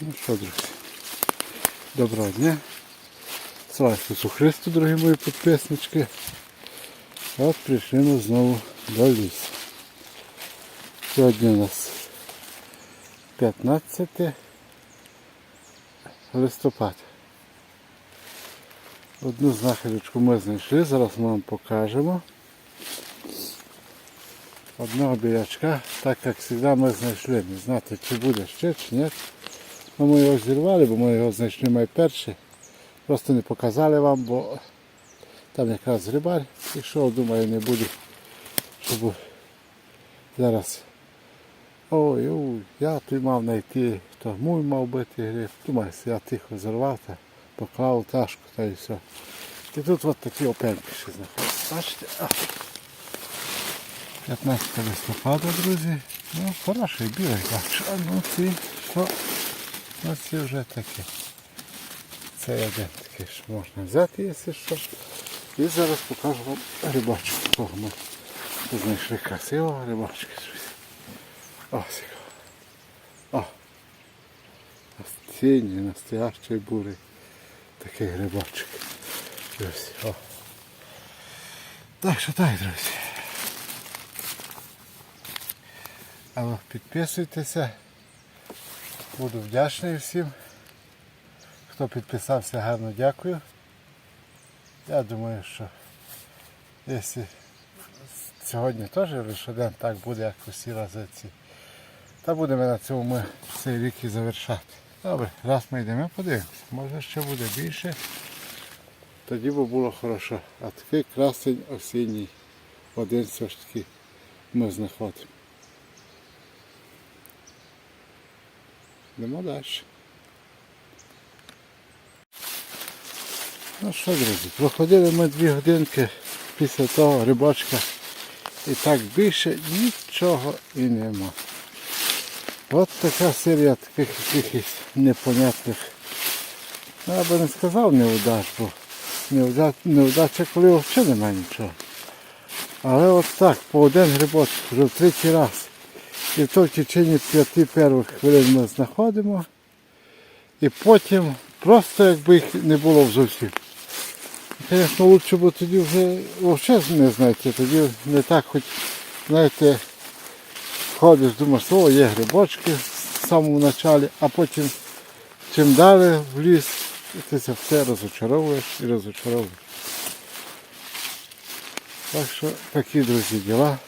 Ну що, друзі, доброго дня. Слава Ісусу Христу, дорогі мої підписнички. От прийшли ми знову до лісу. Сьогодні у нас 15 листопада. Одну знахідочку ми знайшли, зараз ми вам покажемо. Одного білячка, так як завжди ми знайшли. Не знати, чи буде ще, чи ні. Ну, ми його зірвали, бо ми його знайшли найперше. Просто не показали вам, бо там якраз рибар пішов, думаю, не буде, щоб зараз. Ой, ой, я тут мав знайти, то мой мав бити гриб. Думаю, я тихо зірвав та поклав ташку та і все. І тут от такі опеньки ще знаходяться. Бачите? 15 листопада, друзі. Ну, хороший білий бачу. А ну ці, що? Ну ці вже такі. Це один такий, що можна взяти, якщо що. І зараз покажу вам рибачку, якого ми знайшли красивого рибачки. Ось його. О! Осінній, настоящий бурий. Такий грибочок. Ось, о. Так що так, друзі. А ви підписуйтеся. Буду вдячний всім. Хто підписався, гарно дякую. Я думаю, що якщо сьогодні теж лише один так буде, як усі рази ці, то будемо на цьому цей рік і завершати. Добре, раз ми йдемо, подивимося. Може ще буде більше. Тоді би було хорошо. А такий красень осінній один все ж таки ми знаходимо. Йдемо далі. Ну що, друзі, проходили ми дві годинки після того рибачка і так більше нічого і нема. От така серія таких якихось непонятних. Ну, я би не сказав неудач, бо неудача, неудача коли взагалі немає нічого. Але от так, по один грибочок вже в третій раз. І то в течение п'яти перших хвилин ми знаходимо. І потім просто якби їх не було зовсім. Звісно, лучше бо тоді вже взагалі не знаєте, тоді не так хоч, знаєте, ходиш, думаєш, о, є грибочки в самому початку, а потім чим далі в ліс, ти це все розочаровуєш і розочаровуєш. Так що такі, друзі, діла.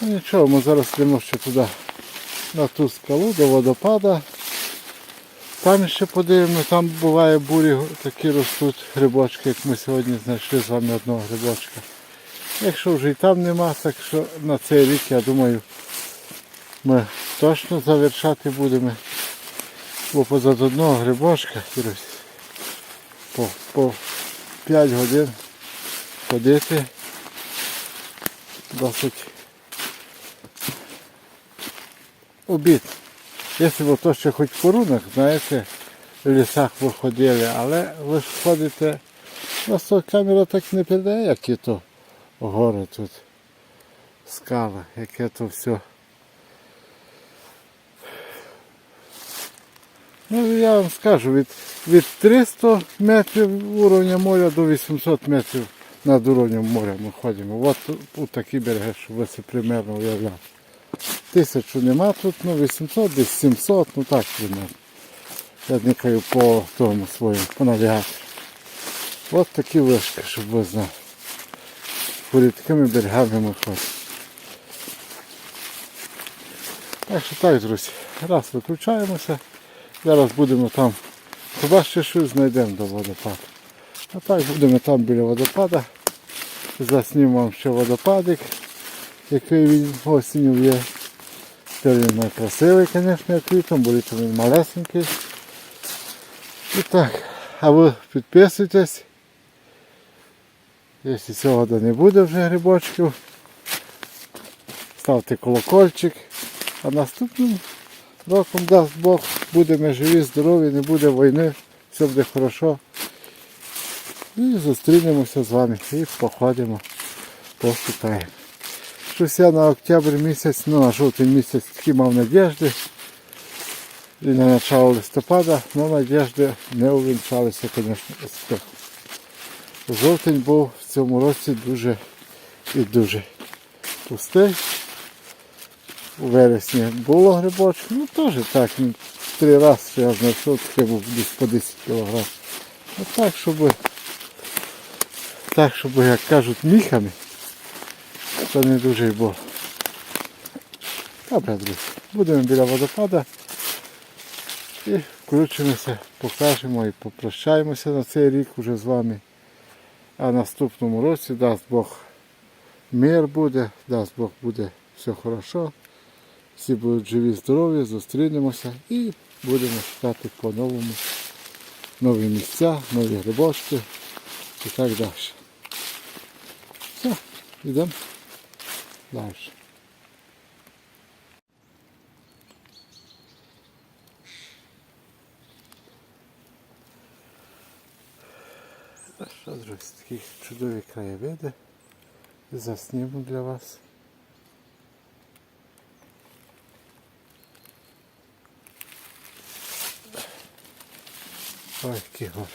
Ну нічого, ми зараз йдемо ще туди на ту скалу до водопада. Там ще подивимо, там буває бурі такі ростуть грибочки, як ми сьогодні знайшли з вами одного грибочка. Якщо вже і там нема, так що на цей рік, я думаю, ми точно завершати будемо. Бо позад одного грибочка, по, по 5 годин ходити досить обід. Якщо б то ще хоч порунок, знаєте, в лісах виходили, але ви ж ходите, просто камера так не передає, які то гори тут, скала, яке то все. Ну я вам скажу, від, від 300 метрів уровня моря до 800 метрів над уровнем моря ми ходимо. От у такі береги, щоб ви це примерно уявляли. Тисячу нема тут, ну 800, десь 700, ну так примерно. Я никаю по тому своєму, по навігатору. От такі вишки, щоб ви знали. Поряд такими берегами ми ходимо. Так що так, друзі, раз виключаємося. Зараз будемо там, хіба ще щось знайдемо до водопаду. А так будемо там біля водопада. Заснімемо ще водопадик, який він осінню є. Тепер він найкрасивий, звісно, як літом, бо літом він малесенький. А ви підписуйтесь. Якщо цього не буде вже грибочків, ставте колокольчик. А наступним роком дасть Бог, будемо живі, здорові, не буде війни, все буде хорошо. І зустрінемося з вами і походимо, пошукаємо. Щось я на октябрь місяць, ну на жовтий місяць такі мав надіжди, і на начало листопада, але надіжди не увінчалися, звісно, успіхом. Жовтень був в цьому році дуже і дуже пустий. У вересні було грибочок, ну теж так, ну, три рази я знайшов, таке був десь по 10 кг. Ну так, щоб, так, щоб, як кажуть, міхами, то не дуже було. Добре, друзі, будемо біля водопада і включимося, покажемо і попрощаємося на цей рік уже з вами. А наступному році дасть Бог мир буде, дасть Бог буде все хорошо. Всі будуть живі, здорові, зустрінемося і будемо шукати по-новому нові місця, нові грибочки і так далі. Все, йдемо далі. А що, друзі, такі чудові краєвиди. Засніму для вас. Ой, які гори.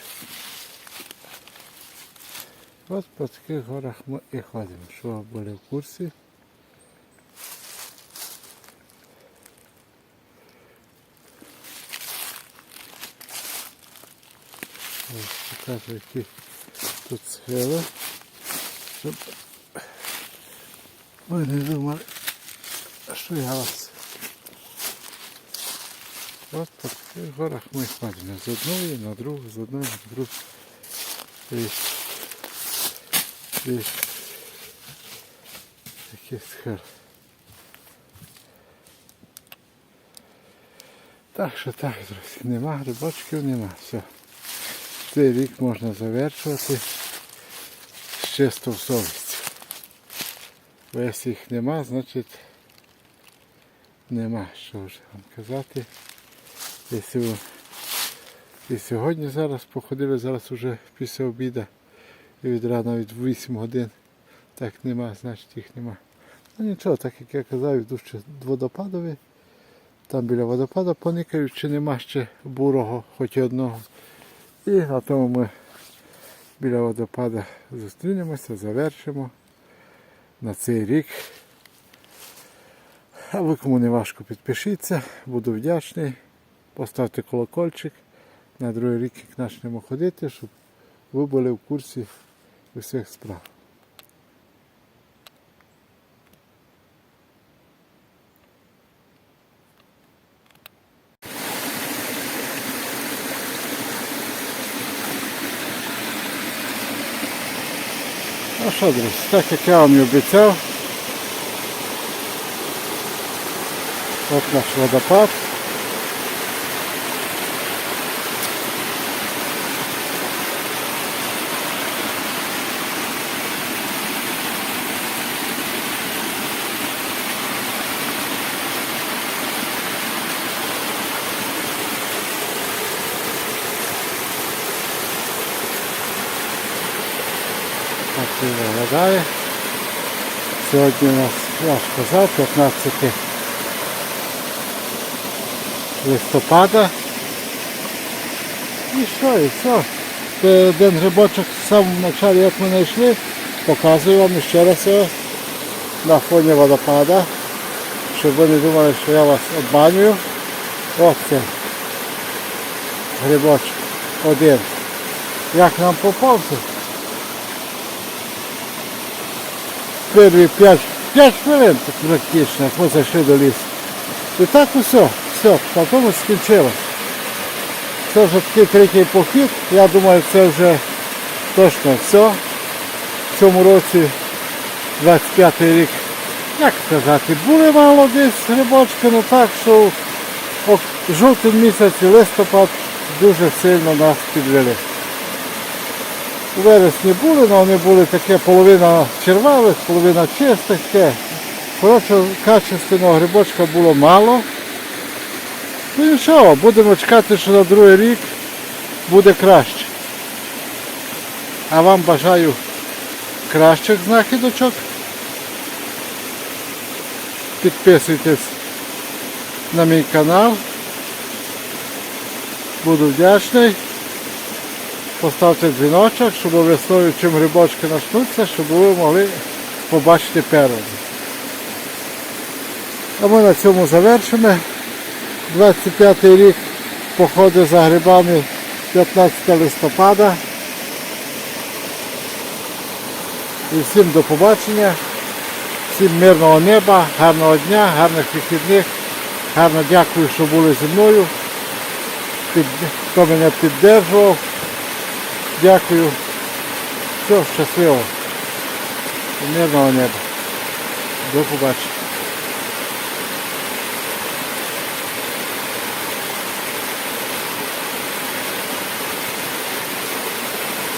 От по таких горах ми і ходимо, що ви курсі. Покажу, які тут схили. Щоб ви не думали, що я вас. От по таких горах ми ходимо. З одної на другу, з одної на другу. І, і такі схили. Так що так, друзі, нема грибочків, нема. Все. Цей рік можна завершувати з чистою совістю. Бо якщо їх нема, значить нема що вже вам казати. І сьогодні зараз походили, зараз вже після обіду і від рана від 8 годин. Так нема, значить їх нема. Ну нічого, так як я казав, йду ще водопадові. Там біля водопаду поникаю, чи нема ще бурого, хоч і одного. І на тому ми біля водопада зустрінемося, завершимо на цей рік. А ви кому не важко підпишіться, буду вдячний. Поставте колокольчик. На другий рік як почнемо ходити, щоб ви були в курсі усіх справ. Що, друзі, так як я вам і обіцяв. От наш водопад. Він виглядає. Сьогодні у нас ж казав, 15 листопада. І що, і все. Один грибочок в самому початку, як ми знайшли, показую вам ще раз його на фоні водопада, щоб ви не думали, що я вас обманюю. Ось це грибочок один. Як нам попався? Перві 5, 5 хвилин практично, ми зайшли до лісу. І так усе, все, на тому скінчилось. Це вже такий третій похід, я думаю, це вже точно все. В цьому році 25 й рік, як сказати, були мало десь грибочки, але так, що о, жовтий місяць листопад дуже сильно нас підвели. У вересні були, але вони були таке половина червавих, половина чистих. таке. Коротше, качественного грибочка було мало. Ну нічого, будемо чекати, що на другий рік буде краще. А вам бажаю кращих знахідочок. Підписуйтесь на мій канал. Буду вдячний. Поставте дзвіночок, щоб весною чим грибочки начнуться, щоб ви могли побачити перші. А ми на цьому завершимо. 25 рік походи за грибами 15 листопада. І всім до побачення, всім мирного неба, гарного дня, гарних вихідних. Гарно дякую, що були зі мною. Хто мене піддержував. Дякую. Все, щасливо. Мирного неба. До побачення.